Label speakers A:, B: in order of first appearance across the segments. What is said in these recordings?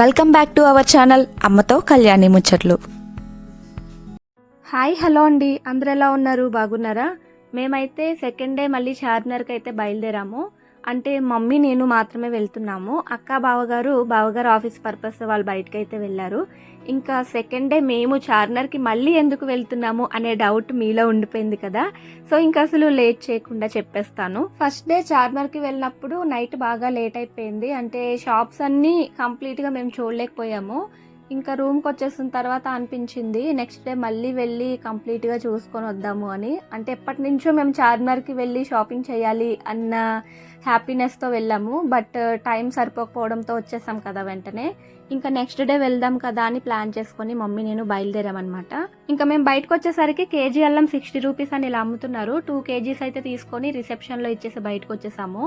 A: Welcome back to our channel అమ్మతో కళ్యాణి ముచ్చట్లు.
B: Hi hello అండి. అందరు ఎలా ఉన్నారు? బాగున్నారా? మేమైతే సెకండ్ డే మళ్ళీ చార్మినార్కి అయితే బయలుదేరాము. అంటే మమ్మీ నేను మాత్రమే వెళ్తున్నాము. అక్క బావగారు బావగారు ఆఫీస్ పర్పస్ వాళ్ళు బయటకు అయితే వెళ్ళారు. ఇంకా సెకండ్ డే మేము చార్మినార్కి మళ్ళీ ఎందుకు వెళ్తున్నాము అనే డౌట్ మీలో ఉండిపోయింది కదా. సో ఇంకా అసలు లేట్ చేయకుండా చెప్పేస్తాను. ఫస్ట్ డే చార్నర్కి వెళ్ళినప్పుడు నైట్ బాగా లేట్ అయిపోయింది. అంటే షాప్స్ అన్నీ కంప్లీట్గా మేము చూడలేకపోయాము. ఇంకా రూమ్కి వచ్చేసిన తర్వాత అనిపించింది నెక్స్ట్ డే మళ్ళీ వెళ్ళి కంప్లీట్గా చూసుకొని వద్దాము అని. అంటే ఎప్పటి నుంచో మేము చార్మినార్కి వెళ్ళి షాపింగ్ చేయాలి అన్న హ్యాపీనెస్తో వెళ్ళాము. బట్ టైం సరిపోకపోవడంతో వచ్చేసాం కదా వెంటనే. ఇంకా నెక్స్ట్ డే వెళ్దాం కదా అని ప్లాన్ చేసుకొని మమ్మీ నేను బయలుదేరామన్నమాట. ఇంకా మేము బయటకు వచ్చేసరికి కేజీ అల్లం సిక్స్టీ రూపీస్ అని ఇలా అమ్ముతున్నారు. టూ కేజీస్ అయితే తీసుకొని రిసెప్షన్లో ఇచ్చేసి బయటకు వచ్చేసాము.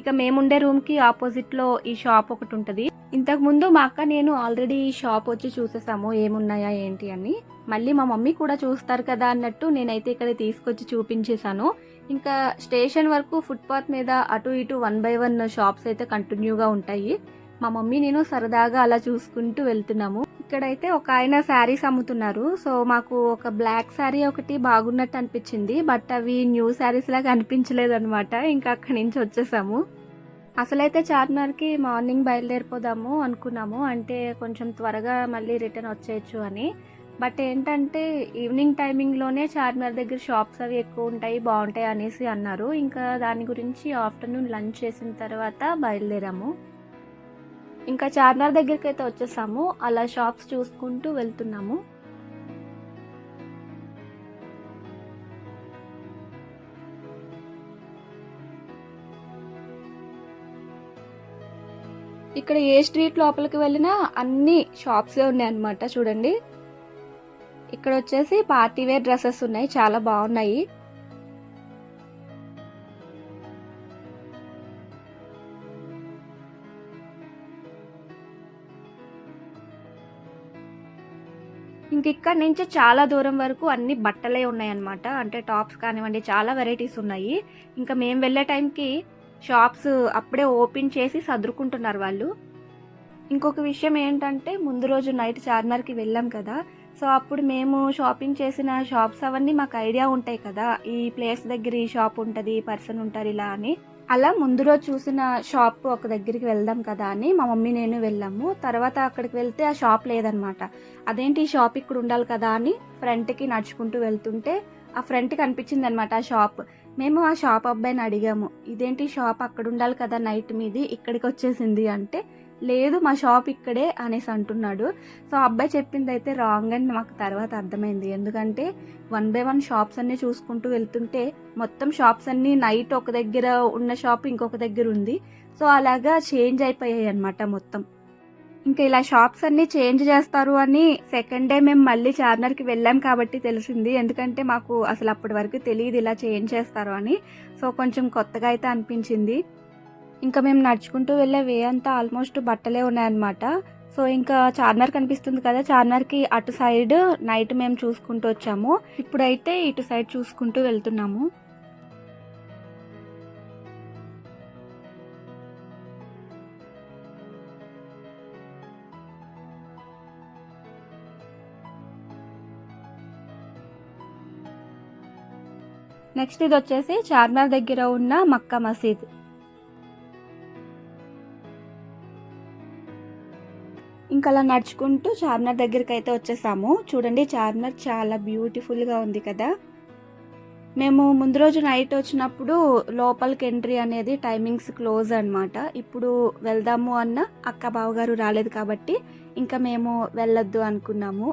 B: ఇక మేముండే రూమ్కి ఆపోజిట్లో ఈ షాప్ ఒకటి ఉంటుంది. ఇంతకుముందు మా అక్క నేను ఆల్రెడీ షాప్ వచ్చి చూసేసాము ఏమున్నాయా ఏంటి అని. మళ్ళీ మా మమ్మీ కూడా చూస్తారు కదా అన్నట్టు నేనైతే ఇక్కడ తీసుకొచ్చి చూపించేశాను. ఇంకా స్టేషన్ వరకు ఫుట్పాత్ మీద అటు ఇటు వన్ బై వన్ షాప్స్ అయితే కంటిన్యూగా ఉంటాయి. మా మమ్మీ నేను సరదాగా అలా చూసుకుంటూ వెళ్తున్నాము. ఇక్కడైతే ఒక ఆయన శారీస్ అమ్ముతున్నారు. సో మాకు ఒక బ్లాక్ శారీ ఒకటి బాగున్నట్టు అనిపించింది. బట్ అవి న్యూ శారీస్ లాగా అనిపించలేదు అనమాట ఇంకా అక్కడి నుంచి వచ్చేసాము. అసలైతే చార్మినార్కి మార్నింగ్ బయలుదేరిపోదాము అనుకున్నాము. అంటే కొంచెం త్వరగా మళ్ళీ రిటర్న్ వచ్చేయచ్చు అని. బట్ ఏంటంటే ఈవినింగ్ టైమింగ్లోనే చార్మినార్ దగ్గర షాప్స్ అవి ఎక్కువ ఉంటాయి బాగుంటాయి అనేసి అన్నారు. ఇంకా దాని గురించి ఆఫ్టర్నూన్ లంచ్ చేసిన తర్వాత బయలుదేరాము. ఇంకా చార్మినార్ దగ్గరికి అయితే వచ్చేసాము. అలా షాప్స్ చూసుకుంటూ వెళ్తున్నాము. ఇక్కడ ఏ స్ట్రీట్ లోపలికి వెళ్ళినా అన్ని షాప్సే ఉన్నాయి అనమాట చూడండి. ఇక్కడ వచ్చేసి పార్టీ వేర్ డ్రెస్సెస్ ఉన్నాయి చాలా బాగున్నాయి. ఇంక ఇక్కడ నుంచి చాలా దూరం వరకు అన్ని బట్టలే ఉన్నాయి అనమాట అంటే టాప్స్ కానివ్వండి చాలా వెరైటీస్ ఉన్నాయి. ఇంకా మేము వెళ్ళే టైంకి షాప్స్ అప్పుడే ఓపెన్ చేసి సదురుకుంటున్నారు వాళ్ళు. ఇంకొక విషయం ఏంటంటే ముందు రోజు నైట్ చార్మినార్కి వెళ్ళాం కదా. సో అప్పుడు మేము షాపింగ్ చేసిన షాప్స్ అవన్నీ మాకు ఐడియా ఉంటాయి కదా. ఈ ప్లేస్ దగ్గర ఈ షాప్ ఉంటుంది ఈ పర్సన్ ఉంటారు ఇలా అని. అలా ముందు రోజు చూసిన షాప్ ఒక దగ్గరికి వెళ్దాం కదా అని మా మమ్మీ నేను వెళ్ళాము. తర్వాత అక్కడికి వెళ్తే ఆ షాప్ లేదనమాట. అదేంటి ఈ షాప్ ఇక్కడ ఉండాలి కదా అని ఫ్రంట్కి నడుచుకుంటూ వెళ్తుంటే ఆ ఫ్రంట్ కనిపించింది అనమాట ఆ షాప్. మేము ఆ షాప్ అబ్బాయిని అడిగాము ఇదేంటి షాప్? అక్కడ ఉండాలి కదా నైట్ మీది ఇక్కడికి వచ్చేసింది అంటే లేదు మా షాప్ ఇక్కడే అనేసి అంటున్నాడు. సో ఆ అబ్బాయి చెప్పింది అయితే రాంగ్ అని మాకు తర్వాత అర్థమైంది. ఎందుకంటే వన్ బై వన్ షాప్స్ అన్ని చూసుకుంటూ వెళ్తుంటే మొత్తం షాప్స్ అన్నీ నైట్ ఒక దగ్గర ఉన్న షాప్ ఇంకొక దగ్గర ఉంది. సో అలాగా చేంజ్ అయిపోయాయి అనమాట మొత్తం. ఇంకా ఇలా షాప్స్ అన్ని చేంజ్ చేస్తారు అని సెకండ్ డే మేము మళ్ళీ చార్మినార్కి వెళ్ళాం కాబట్టి తెలిసింది. ఎందుకంటే మాకు అసలు అప్పటి వరకు తెలియదు ఇలా చేంజ్ చేస్తారు అని. సో కొంచెం కొత్తగా అయితే అనిపించింది. ఇంకా మేము నడుచుకుంటూ వెళ్ళే వే అంతా ఆల్మోస్ట్ బట్టలే ఉన్నాయన్నమాట. సో ఇంకా చార్మినార్ కనిపిస్తుంది కదా చార్మినార్కి అటు సైడ్ నైట్ మేము చూసుకుంటూ వచ్చాము. ఇప్పుడైతే ఇటు సైడ్ చూసుకుంటూ వెళ్తున్నాము. నెక్స్ట్ ఇది వచ్చేసి చార్మినార్ దగ్గర ఉన్న మక్కా మసీద్. ఇంకా అలా నడుచుకుంటూ చార్మినార్ దగ్గరికి అయితే వచ్చేసాము. చూడండి చార్మినార్ చాలా బ్యూటిఫుల్గా ఉంది కదా. మేము ముందు రోజు నైట్ వచ్చినప్పుడు లోపలికి ఎంట్రీ అనేది టైమింగ్స్ క్లోజ్ అనమాట ఇప్పుడు వెళ్దాము అన్న అక్క బావగారు రాలేదు కాబట్టి ఇంకా మేము వెళ్ళొద్దు అనుకున్నాము.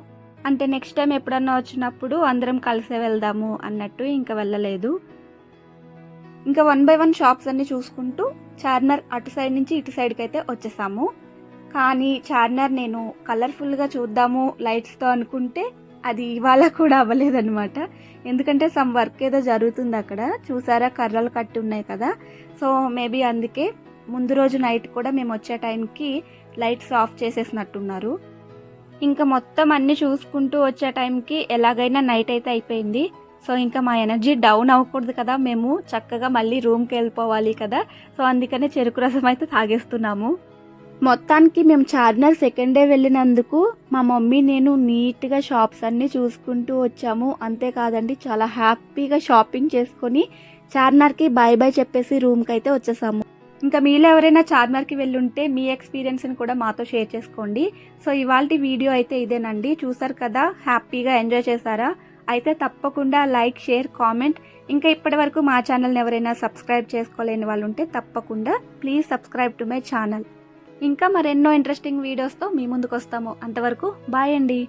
B: అంటే నెక్స్ట్ టైం ఎప్పుడన్నా వచ్చినప్పుడు అందరం కలిసే వెళ్దాము అన్నట్టు ఇంకా వెళ్ళలేదు. ఇంకా వన్ బై వన్ షాప్స్ అన్ని చూసుకుంటూ చార్మినార్ అటు సైడ్ నుంచి ఇటు సైడ్కి అయితే వచ్చేసాము. కానీ చార్మినార్ నేను కలర్ఫుల్గా చూద్దాము లైట్స్తో అనుకుంటే అది ఇవాళ కూడా అవ్వలేదన్నమాట. ఎందుకంటే సమ్ వర్క్ ఏదో జరుగుతుంది అక్కడ. చూసారా కర్రలు కట్టి ఉన్నాయి కదా. సో మేబీ అందుకే ముందు రోజు నైట్ కూడా మేము వచ్చే టైంకి లైట్స్ ఆఫ్ చేసేసినట్టున్నారు. ఇంకా మొత్తం అన్ని చూసుకుంటూ వచ్చే టైంకి ఎలాగైనా నైట్ అయితే అయిపోయింది. సో ఇంకా మా ఎనర్జీ డౌన్ అవ్వకూడదు కదా మేము చక్కగా మళ్ళీ రూమ్కి వెళ్ళిపోవాలి కదా. సో అందుకనే చెరుకు రసం అయితే తాగేస్తున్నాము. మొత్తానికి మేము చార్మినార్ సెకండ్ డే వెళ్ళినందుకు మా మమ్మీ నేను నీట్గా షాప్స్ అన్నీ చూసుకుంటూ వచ్చాము. అంతేకాదండి చాలా హ్యాపీగా షాపింగ్ చేసుకొని చార్మినార్కి బాయ్ బాయ్ చెప్పేసి రూమ్కి అయితే వచ్చేసాము. ఇంకా మీలో ఎవరైనా చార్మర్కి వెళ్ళుంటే మీ ఎక్స్పీరియన్స్ని కూడా మాతో షేర్ చేసుకోండి. సో ఇవాళ వీడియో అయితే ఇదేనండి. చూసారు కదా హ్యాపీగా ఎంజాయ్ చేశారా? అయితే తప్పకుండా లైక్ షేర్ కామెంట్. ఇంకా ఇప్పటి వరకు మా ఛానల్ని ఎవరైనా సబ్స్క్రైబ్ చేసుకోలేని వాళ్ళు ఉంటే తప్పకుండా please subscribe to my channel. ఇంకా మరెన్నో ఇంట్రెస్టింగ్ వీడియోస్తో మీ ముందుకు వస్తాము అంతవరకు బాయ్ అండి.